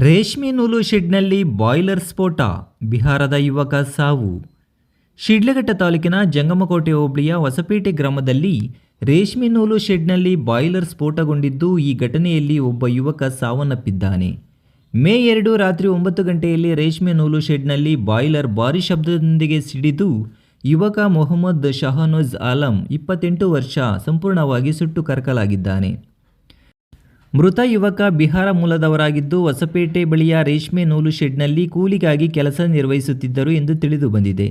ರೇಷ್ಮೆ ನೂಲು ಶೆಡ್ನಲ್ಲಿ ಬಾಯ್ಲರ್ ಸ್ಫೋಟ, ಬಿಹಾರದ ಯುವಕ ಸಾವು. ಶಿಡ್ಲಘಟ್ಟ ತಾಲೂಕಿನ ಜಂಗಮಕೋಟೆ ಹೋಬಳಿಯ ಹೊಸಪೇಟೆ ಗ್ರಾಮದಲ್ಲಿ ರೇಷ್ಮೆ ನೂಲು ಶೆಡ್ನಲ್ಲಿ ಬಾಯ್ಲರ್ ಸ್ಫೋಟಗೊಂಡಿದ್ದು ಈ ಘಟನೆಯಲ್ಲಿ ಒಬ್ಬ ಯುವಕ ಸಾವನ್ನಪ್ಪಿದ್ದಾನೆ. ಮೇ ಎರಡು ರಾತ್ರಿ ಒಂಬತ್ತು ಗಂಟೆಯಲ್ಲಿ ರೇಷ್ಮೆ ನೂಲು ಶೆಡ್ನಲ್ಲಿ ಬಾಯ್ಲರ್ ಭಾರಿ ಶಬ್ದದೊಂದಿಗೆ ಸಿಡಿದು ಯುವಕ ಮೊಹಮ್ಮದ್ ಶಹನೋಜ್ ಆಲಂ ಇಪ್ಪತ್ತೆಂಟು ವರ್ಷ, ಸಂಪೂರ್ಣವಾಗಿ ಸುಟ್ಟು ಕರಕಲಾಗಿದ್ದಾನೆ. ಮೃತ ಯುವಕ ಬಿಹಾರ ಮೂಲದವರಾಗಿದ್ದು, ಹೊಸಪೇಟೆ ಬಳಿಯ ರೇಷ್ಮೆ ನೂಲು ಶೆಡ್ನಲ್ಲಿ ಕೂಲಿಗಾಗಿ ಕೆಲಸ ನಿರ್ವಹಿಸುತ್ತಿದ್ದರು ಎಂದು ತಿಳಿದು ಬಂದಿದೆ.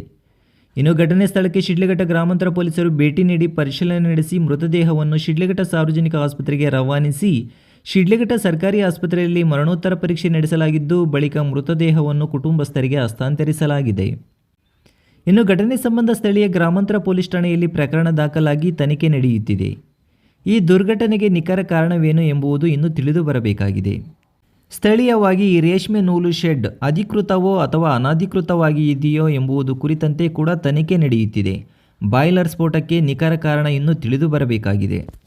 ಇನ್ನು ಘಟನೆ ಸ್ಥಳಕ್ಕೆ ಶಿಡ್ಲಘಟ್ಟ ಗ್ರಾಮಾಂತರ ಪೊಲೀಸರು ಭೇಟಿ ನೀಡಿ ಪರಿಶೀಲನೆ ನಡೆಸಿ ಮೃತದೇಹವನ್ನು ಶಿಡ್ಲಘಟ್ಟ ಸಾರ್ವಜನಿಕ ಆಸ್ಪತ್ರೆಗೆ ರವಾನಿಸಿ, ಶಿಡ್ಲಘಟ್ಟ ಸರ್ಕಾರಿ ಆಸ್ಪತ್ರೆಯಲ್ಲಿ ಮರಣೋತ್ತರ ಪರೀಕ್ಷೆ ನಡೆಸಲಾಗಿದ್ದು, ಬಳಿಕ ಮೃತದೇಹವನ್ನು ಕುಟುಂಬಸ್ಥರಿಗೆ ಹಸ್ತಾಂತರಿಸಲಾಗಿದೆ. ಇನ್ನು ಘಟನೆ ಸಂಬಂಧ ಸ್ಥಳೀಯ ಗ್ರಾಮಾಂತರ ಪೊಲೀಸ್ ಠಾಣೆಯಲ್ಲಿ ಪ್ರಕರಣ ದಾಖಲಾಗಿ ತನಿಖೆ ನಡೆಯುತ್ತಿದೆ. ಈ ದುರ್ಘಟನೆಗೆ ನಿಖರ ಕಾರಣವೇನು ಎಂಬುದು ಇನ್ನೂ ತಿಳಿದು ಬರಬೇಕಾಗಿದೆ. ಸ್ಥಳೀಯವಾಗಿ ಈ ರೇಷ್ಮೆ ನೂಲು ಶೆಡ್ ಅಧಿಕೃತವೋ ಅಥವಾ ಅನಧಿಕೃತವಾಗಿ ಇದೆಯೋ ಎಂಬುದು ಕುರಿತಂತೆ ಕೂಡ ತನಿಖೆ ನಡೆಯುತ್ತಿದೆ. ಬಾಯ್ಲರ್ ಸ್ಫೋಟಕ್ಕೆ ನಿಖರ ಕಾರಣ ಇನ್ನೂ ತಿಳಿದು ಬರಬೇಕಾಗಿದೆ.